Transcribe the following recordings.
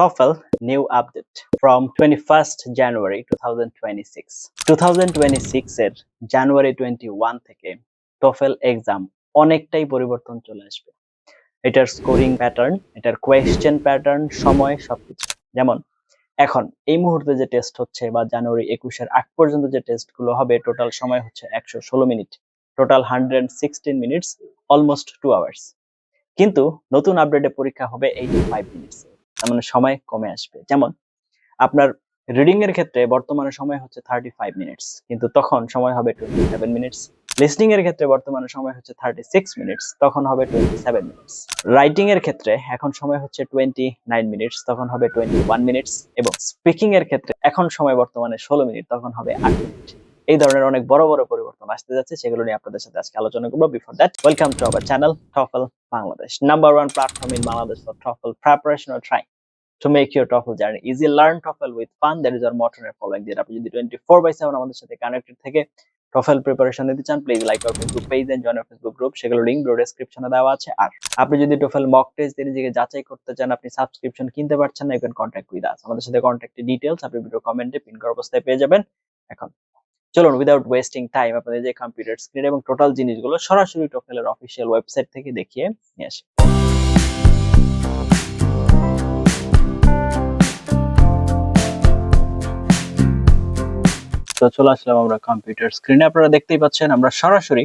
TOEFL new update from 21st January 2026 2026 এর জানুয়ারি 21 থেকে TOEFL exam অনেকটাই পরিবর্তন চলে আসবে। এটার স্কোরিং প্যাটার্ন এটার কোয়েশ্চেন প্যাটার্ন সময়, সবকিছু। যেমন, এখন এই মুহূর্তে যে টেস্ট হচ্ছে বা জানুয়ারি একুশের আগ পর্যন্ত যে টেস্টগুলো হবে টোটাল সময় হচ্ছে একশো ষোলো minute total hundred sixteen minutes almost two hours কিন্তু নতুন আপডেটে পরীক্ষা হবে এইটি ফাইভ মিনিটস মানে সময় কমে আসবে। যেমন, আপনার রিডিং এর ক্ষেত্রে বর্তমানে সময় হচ্ছে থার্টি ফাইভ মিনিটস কিন্তু তখন সময় হবে টোয়েন্টি সেভেন মিনিটস লিসনিং এর ক্ষেত্রে বর্তমানে সময় হচ্ছে থার্টি সিক্স মিনিটস তখন হবে টোয়েন্টি সেভেন মিনিটস রাইটিং এর ক্ষেত্রে এখন সময় হচ্ছে টোয়েন্টি নাইন মিনিটস তখন হবে টোয়েন্টি ওয়ান মিনিটস এবং স্পিকিং এর ক্ষেত্রে এখন সময় বর্তমানে ষোলো মিনিট তখন হবে আট মিনিট এই ধরনের অনেক বড় বড় পরিবর্তন আসতে যাচ্ছে, সেগুলো নিয়ে আপনাদের সাথে আজকে আলোচনা করব। Before that welcome to our channel TOEFL Bangladesh number one platform in Bangladesh for TOEFL preparation or trying. To make your TOEFL journey easy, learn TOEFL with fun. That is our motto and following that আপনি যদি 24 by 7 আমাদের সাথে connected থেকে TOEFL preparation নিতে চান please like our Facebook page and join Facebook group সেগুলো link video ডেসক্রিপশনে দেওয়া আছে। আর আপনি যদি TOEFL মক টেস্ট দিয়ে নিজেকে যাচাই করতে চান, আপনি সাবস্ক্রিপশন কিনতে পারছেন না you can contact with us আমাদের সাথে কন্ট্যাক্টের ডিটেইলস আপনি ভিডিও কমেন্টে পিন করা অবস্থায় পেয়ে যাবেন। এখন চলুন উইদাউট ওয়েস্টিং টাইম আপনাদের যে কম্পিউটার স্ক্রিন এবং টোটাল জিনিসগুলো সরাসরি এর অফিসিয়াল ওয়েবসাইট থেকে দেখিয়ে নিয়ে আসি। তো চলে আসলাম আমরা কম্পিউটার স্ক্রিনে আপনারা দেখতেই পাচ্ছেন, আমরা সরাসরি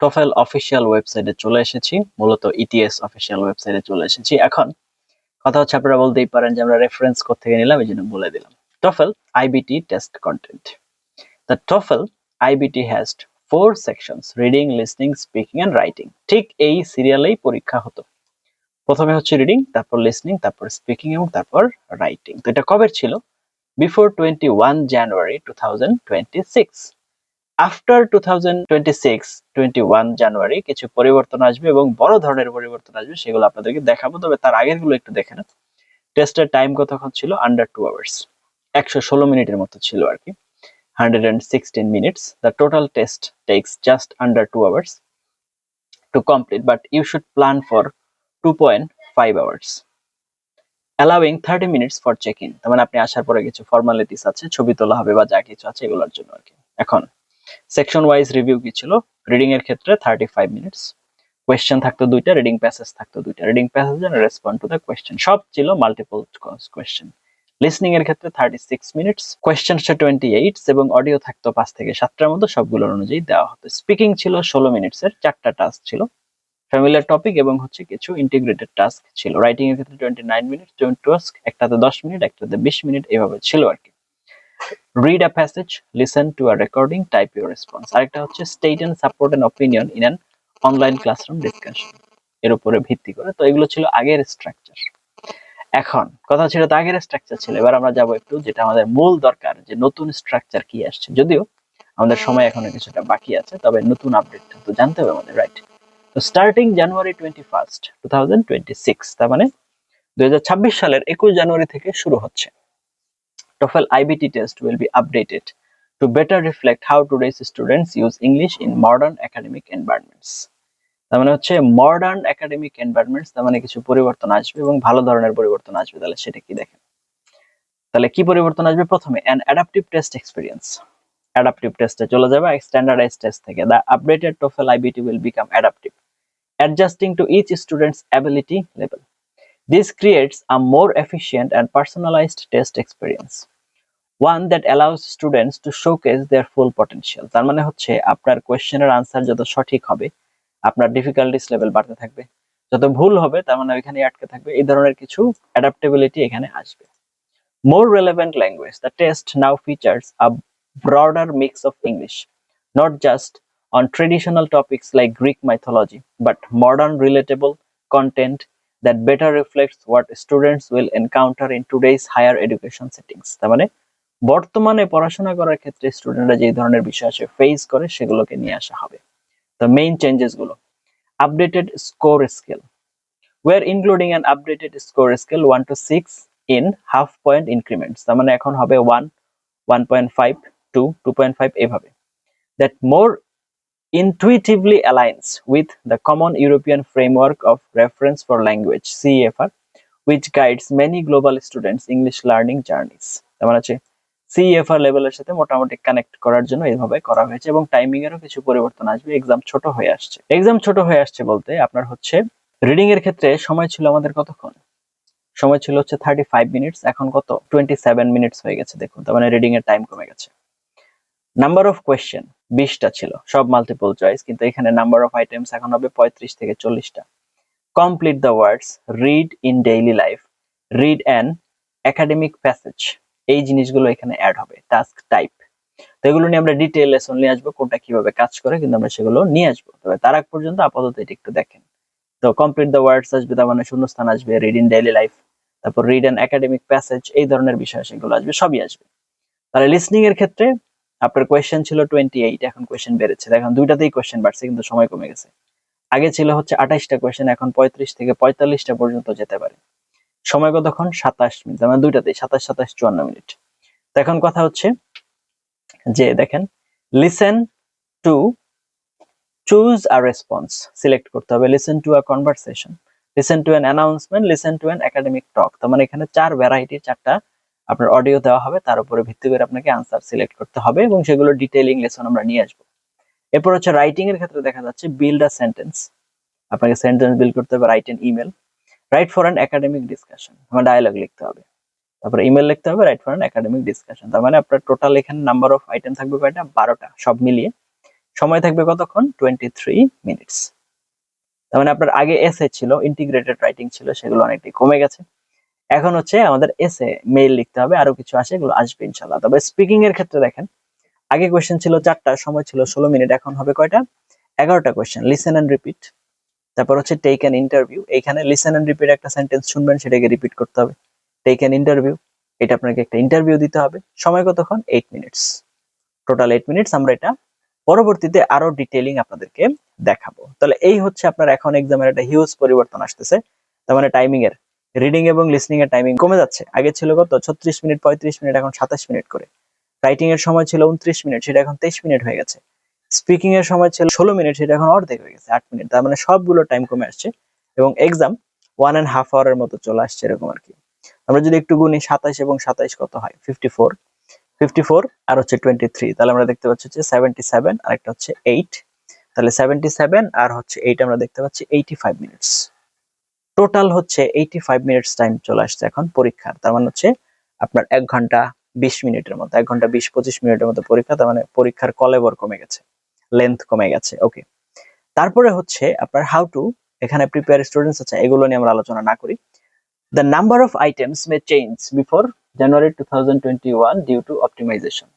টোফেল অফিসিয়াল ওয়েবসাইটে চলে এসেছি, মূলত ইটিএস অফিসিয়াল ওয়েবসাইটে চলে এসেছি। এখন কথা হচ্ছে, আপনারা বলতেই পারেন যে আমরা রেফারেন্স কোথা থেকে নিলাম, এই জন্য বলে দিলাম। TOEFL iBT test content the TOEFL IBT has four sections, reading, listening, speaking, and writing. ঠিক এই সিরিয়ালেই পরীক্ষা হতো। প্রথমে হচ্ছে রিডিং তারপর লিসনিং তারপর স্পিকিং এবং তারপর রাইটিং তো এটা কবে ছিল? Before twenty one January two thousand twenty six after two thousand twenty six twenty one January কিছু পরিবর্তন আসবে এবং বড় ধরনের পরিবর্তন আসবে, সেগুলো আপনাদেরকে দেখাবো, তবে তার আগেরগুলো একটু দেখে নেন। টেস্টের টাইম কতক্ষণ ছিল? আন্ডার টু আওয়ার্স একশো ষোলো মিনিটের মতো ছিল আর কি। Hundred and sixteen minutes the total test takes just under two hours to complete but you should plan for two point five hours allowing thirty minutes for check in তার মানে আপনি আসার পরে কিছু ফর্মালিটিস আছে ছবি তোলা হবে বা যা কিছু আছে এগুলোর জন্য আর কি এখন সেকশন ওয়াইজ রিভিউ কি ছিল রিডিং এর ক্ষেত্রে থার্টি ফাইভ মিনিটস কোয়েশ্চেন থাকতো দুইটা রিডিং প্যাসেজ থাকতো দুইটা reading passage and respond to the question সব ছিল মাল্টিপল কোয়েশ্চেন লিসনিং এর ক্ষেত্রে thirty six minutes question twenty eights এবং অডিও থাকতো পাঁচ থেকে সাতটার মতো, সবগুলোর অনুযায়ী দেওয়া হতো। স্পিকিং ছিল ষোলো মিনিটস এর, চারটা টাস্ক ছিল। ফ্যামিলিয়ার টপিক এবং হচ্ছে কিছু ইন্টিগ্রেটেড টাস্ক ছিল। রাইটিং এর ক্ষেত্রে টোয়েন্টি নাইন মিনিট টাস্ক একটাতে দশ মিনিট একটাতে বিশ মিনিট এভাবে ছিল আর কি। Read a passage listen to a recording type your response আরেকটা হচ্ছে state and support and opinion in an online classroom discussion এর উপরে ভিত্তি করে। তো এগুলো ছিল আগের স্ট্রাকচার এখন। কথা ছিল তো আগের স্ট্রাকচার ছিল, এবার আমরা যাব একটু যেটা আমাদের মূল দরকার, যে নতুন স্ট্রাকচার কি আসছে। যদিও আমাদের সময় এখনও কিছুটা বাকি আছে, তবে নতুন আপডেট তো জানতে হবে আমাদের রাইট তো starting January twenty first two thousand twenty six তার মানে দুই হাজার ছাব্বিশ সালের একুশ জানুয়ারি থেকে শুরু হচ্ছে। TOEFL IBT test will be updated to better reflect how today's students use English in modern academic environments. তার মানে হচ্ছে মডার্ন একাডেমিক এনভায়রনমেন্টস তার মানে কিছু পরিবর্তন আসবে এবং ভালো ধরনের পরিবর্তন আসবে। তাহলে সেটা কি দেখেন? তাহলে কি পরিবর্তন আসবে? প্রথমে an adaptive test experience adaptive টেস্টে চলে যাবে স্ট্যান্ডার্ডাইজ টেস্ট থেকে। The updated TOEFL IBT will become adaptive adjusting to each student's ability level This creates a more efficient and personalized test experience. One that allows students to showcase their full potential. তার মানে হচ্ছে, আপনার কোয়েশ্চেনের answer যত সঠিক হবে আপনার difficulties level বাড়তে থাকবে। যত ভুল হবে তার মানে ওইখানে আটকে থাকবে। এই ধরনের কিছু অ্যাডাপ্টেবিলিটি এখানে আসবে। More relevant language the test now features a broader mix of English not just on traditional topics like Greek mythology, but modern relatable content that better reflects what students will encounter in today's higher education settings. তার মানে বর্তমানে পড়াশোনা করার ক্ষেত্রে স্টুডেন্টরা যে ধরনের বিষয় আছে ফেস করে সেগুলোকে নিয়ে আসা হবে। The main changes গুলো updated score scale including an updated score scale 1 to 6 in half point increments তার মানে এখন হবে 1 1.5 2 2.5 এভাবে that more intuitively aligns with the Common European Framework of Reference for Language CEFR which guides many global students English learning journeys মানে CFR লেভেলের সাথে মোটামুটি connect করার জন্য এইভাবে করা হয়েছে এবং টাইমিং এরও কিছু পরিবর্তন আসবে। এক্সাম ছোট হয়ে আসছে। এক্সাম ছোট হয়ে আসছে বলতে আপনার হচ্ছে রিডিং এর ক্ষেত্রে সময় ছিল আমাদের কতক্ষণ? সময় ছিল হচ্ছে থার্টি ফাইভ মিনিটস এখন কত? টোয়েন্টি সেভেন মিনিটস হয়ে গেছে, দেখুন। তার মানে রিডিং এর টাইম কমে গেছে। নাম্বার অফ কোয়েশ্চেন বিশটা ছিল, সব মাল্টিপল চয়েস কিন্তু এখানে নাম্বার অফ আইটেমস এখন হবে পঁয়ত্রিশ থেকে চল্লিশটা। Complete the words read in daily life read an academic passage এই জিনিসগুলো এখানে অ্যাড হবে টাস্ক টাইপ তো এগুলো নিয়ে আমরা ডিটেল লেসন নিয়ে আসব, কোনটা কীভাবে কাজ করে, কিন্তু আমরা সেগুলো নিয়ে আসব। তবে তার আগ পর্যন্ত আপাতত এটি একটু দেখেন। তো কমপ্লিট দ্য ওয়ার্ডস আসবে, তার মানে শূন্যস্থান আসবে রিড ইন ডেইলি লাইফ তারপর রিড অ্যান একাডেমিক প্যাসেজ এই ধরনের বিষয় সেগুলো আসবে, সবই আসবে। তাহলে লিসনিং এর ক্ষেত্রে আপনার কোয়েশ্চেন ছিল টোয়েন্টি এইট এখন কোয়েশ্চেন বেড়েছে। এখন দুইটাতেই কোয়েশ্চেন বাড়ছে, কিন্তু সময় কমে গেছে। আগে ছিল হচ্ছে আঠাইশটা কোয়েশ্চেন এখন পঁয়ত্রিশ থেকে পঁয়তাল্লিশটা পর্যন্ত যেতে পারে। সময় কতক্ষণ? সাতাশ মিনিট। মানে দুইটাতেই সাতাশ সাতাশ, চুয়ান্ন মিনিট। তো এখন কথা হচ্ছে যে, দেখেন listen to choose a response select করতে হবে। Listen to a conversation listen to an announcement listen to an academic talk তার মানে এখানে চার ভ্যারাইটির চারটা আপনার অডিও দেওয়া হবে। তার উপরে ভিত্তি করে আপনাকে আনসার সিলেক্ট করতে হবে এবং সেগুলো ডিটেইলিং লেসন আমরা নিয়ে আসব। এরপর হচ্ছে রাইটিং এর ক্ষেত্রে দেখা যাচ্ছে বিল্ড আ সেন্টেন্স আপনাকে সেন্টেন্স বিল্ড করতে হবে write an email write for an academic discussion আমার ডায়ালগ লিখতে হবে। তারপর ইমেল লিখতে হবে write for an academic discussion তার মানে আপনার টোটাল এখানে নাম্বার অফ আইটেম থাকবে কয়টা? বারোটা, সব মিলিয়ে। সময় থাকবে কতক্ষণ? টোয়েন্টি থ্রি মিনিটস তার মানে আপনার আগে এসে ছিল ইন্টিগ্রেটেড রাইটিং ছিল, সেগুলো অনেকটাই কমে গেছে। এখন হচ্ছে আমাদের এসে মেইল লিখতে হবে, আরও কিছু আসে, এগুলো আসবে ইনশাল্লাহ তবে স্পিকিং এর ক্ষেত্রে দেখেন, আগে কোয়েশ্চেন ছিল চারটা, সময় ছিল ষোলো মিনিট এখন হবে কয়টা? এগারোটা কোয়েশ্চেন লিসেন অ্যান্ড রিপিট তারপর হচ্ছে টেক অ্যান ইন্টারভিউ এইখানে লিসেন অ্যান্ড রিপিট একটা সেন্টেন্স শুনবেন, সেটাকে রিপিট করতে হবে। টেক অ্যান ইন্টারভিউ এটা আপনাকে একটা ইন্টারভিউ দিতে হবে। সময় কতক্ষণ? Eight minutes total eight minutes আমরা এটা পরবর্তীতে আরও ডিটেইলিং আপনাদেরকে দেখাবো। তাহলে এই হচ্ছে আপনার এখন এক্সামের একটা হিউজ পরিবর্তন আসতেছে। তার মানে টাইমিং এর। রিডিং এবং লিসনিং এর টাইমিং কমে যাচ্ছে। আগে ছিল কত? ছত্রিশ মিনিট, পঁয়ত্রিশ মিনিট, এখন সাতাশ মিনিট করে। রাইটিং এর সময় ছিল উনত্রিশ মিনিট, সেটা এখন তেইশ মিনিট হয়ে গেছে। স্পিকিং এর সময় ছিল ষোলো মিনিট সেটা এখন অর্ধেক হয়ে গেছে, আট মিনিট তার মানে সবগুলো টাইম কমে আসছে এবং এক্সাম ওয়ান অ্যান্ড হাফ আওয়ারের মতো চলে আসছে এরকম আর কি। আমরা যদি একটু গুনি সাতাশ এবং সাতাইশ কত হয়? ফিফটি ফোর ফিফটি ফোর আর হচ্ছে টোয়েন্টি থ্রি তাহলে আমরা দেখতে পাচ্ছি হচ্ছে সেভেন্টি সেভেন আর একটা হচ্ছে এইট তাহলে সেভেন্টি সেভেন আর হচ্ছে এইট আমরা দেখতে পাচ্ছি এইটি ফাইভ মিনিটস টোটাল হচ্ছে এইটি ফাইভ মিনিটস টাইম চলে আসছে এখন পরীক্ষার। তার মানে হচ্ছে আপনার এক ঘণ্টা বিশ মিনিটের মতো, এক ঘণ্টা বিশ পঁচিশ মিনিটের মতো পরীক্ষা, তার মানে পরীক্ষার কলেবর কমে গেছে। লেন্থ কমে গেছে ওকে তারপরে হচ্ছে আপনার হাউ টু এখানে প্রিপেয়ার স্টুডেন্টস আছে, এগুলো নিয়ে আমরা আলোচনা না করি। The number of items may change before January two thousand twenty one due to optimization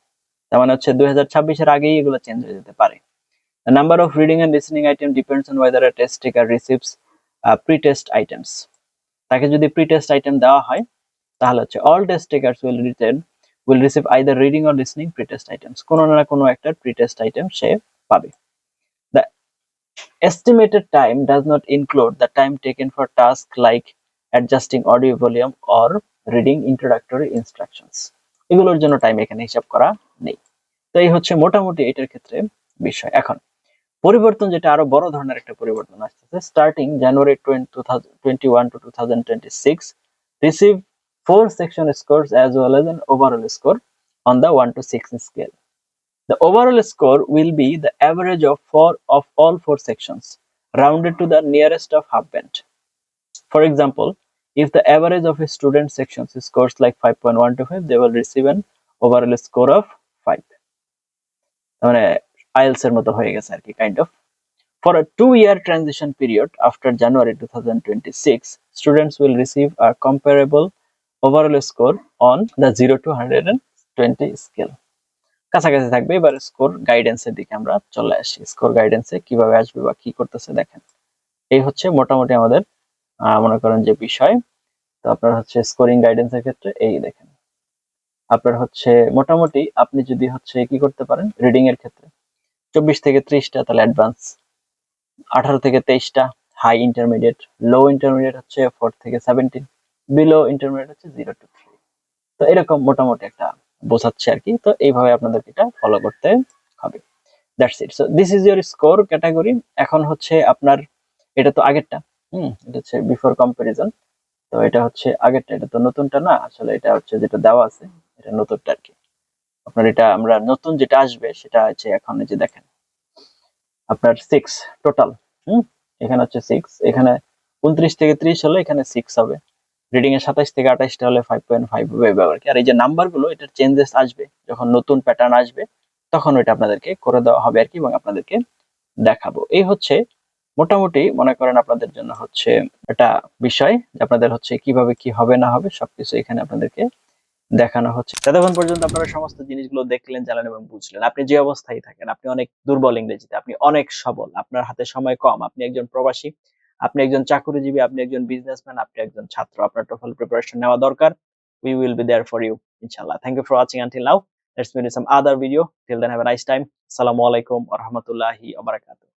তার মানে হচ্ছে দুই হাজার ছাব্বিশের আগেই এগুলো চেঞ্জ হয়ে যেতে পারে। The number of reading and listening item depends on whether test taker receives pre test items তাকে যদি প্রি টেস্ট আইটেম দেওয়া হয়, তাহলে হচ্ছে all test takers will written will receive either reading or listening pre test items কোনো না কোনো একটা প্রি টেস্ট আইটেম সে পাবে। Estimated time does not include the time taken for task like adjusting audio volume or reading introductory instructions এগুলোর জন্য time এখানে হিসাব করা নেই। তো এই হচ্ছে মোটামুটি এটার ক্ষেত্রে বিষয়। এখন, পরিবর্তন যেটা আরও বড় ধরনের একটা পরিবর্তন আসতেছে। Starting January twenty one two two thousand twenty six receive four section score as well as an overall score on the one to six scale The overall score will be the average of four of all four sections rounded to the nearest of half band. For example, if the average of a student section scores like 5.125, they will receive an overall score of 5. মানে IELTS এর মতো হয়ে গেছে আর কি kind of. For a two-year transition period after January 2026, students will receive a comparable overall score on the 0 to 120 scale. কাছাকাছি থাকবে, এবার score গাইডেন্সের দিকে আমরা চলে আসি। স্কোর গাইডেন্সে কীভাবে আসবে বা কি করতেছে দেখেন। এই হচ্ছে মোটামুটি আমাদের মনে করেন যে বিষয়। তো আপনার হচ্ছে স্কোরিং গাইডেন্সের ক্ষেত্রে এই দেখেন। আপনার হচ্ছে মোটামুটি আপনি যদি হচ্ছে কি করতে পারেন রিডিং এর ক্ষেত্রে। চব্বিশ থেকে ত্রিশটা, তাহলে অ্যাডভান্স আঠারো থেকে তেইশটা হাই ইন্টারমিডিয়েট লো ইন্টারমিডিয়েট হচ্ছে ফোর থেকে সেভেন্টিন বিলো ইন্টারমিডিয়েট হচ্ছে জিরো টু থ্রি তো এরকম মোটামুটি একটা বোঝাচ্ছে আর কি। তো এইভাবে আপনাদের এটা ফলো করতে হবে। That's it so this is your score category এখন হচ্ছে আপনার, এটা তো আগেরটা, হুম, এটা হচ্ছে বিফোর কম্পারিজন তো এটা হচ্ছে আগেরটা, এটা তো নতুনটা না। আসলে এটা হচ্ছে যেটা দেওয়া আছে, এটা নতুনটা আর কি। আপনার এটা, আমরা নতুন যেটা আসবে, সেটা হচ্ছে এখন যে দেখেন। আপনার সিক্স টোটাল হুম, এখানে হচ্ছে সিক্স এখানে উনত্রিশ থেকে ত্রিশ হলে এখানে সিক্স হবে। রিডিং এর সাতাইশ থেকে আঠাইশটা হলে ফাইভ পয়েন্ট ফাইভ হবে আর কি আর এই যে নাম্বারগুলো এটার চেঞ্জেস আসবে। যখন নতুন প্যাটার্ন আসবে, তখন ওইটা আপনাদেরকে করে দেওয়া হবে আর কি এবং আপনাদেরকে দেখাবো। এই হচ্ছে মোটামুটি মনে করেন আপনাদের জন্য হচ্ছে একটা বিষয় আপনাদের হচ্ছে কীভাবে কি হবে না হবে সবকিছু এখানে আপনাদেরকে দেখানো হচ্ছে। ততক্ষণ পর্যন্ত আপনারা সমস্ত জিনিসগুলো দেখলেন, জানলেন এবং বুঝলেন। আপনি যে অবস্থায় থাকেন, আপনি অনেক দুর্বল ইংরেজিতে, আপনি অনেক সবল, আপনার হাতে সময় কম, আপনি একজন প্রবাসী আপনি একজন চাকরিজীবী আপনি একজন বিজনেসম্যান আপনি একজন ছাত্র আপনার টোফেল প্রিপারেশন নেওয়া দরকার we will be there for you inshallah thank you for watching until now let's meet in some other video till then have a nice time assalamu alaikum wa rahmatullahi wa barakatuh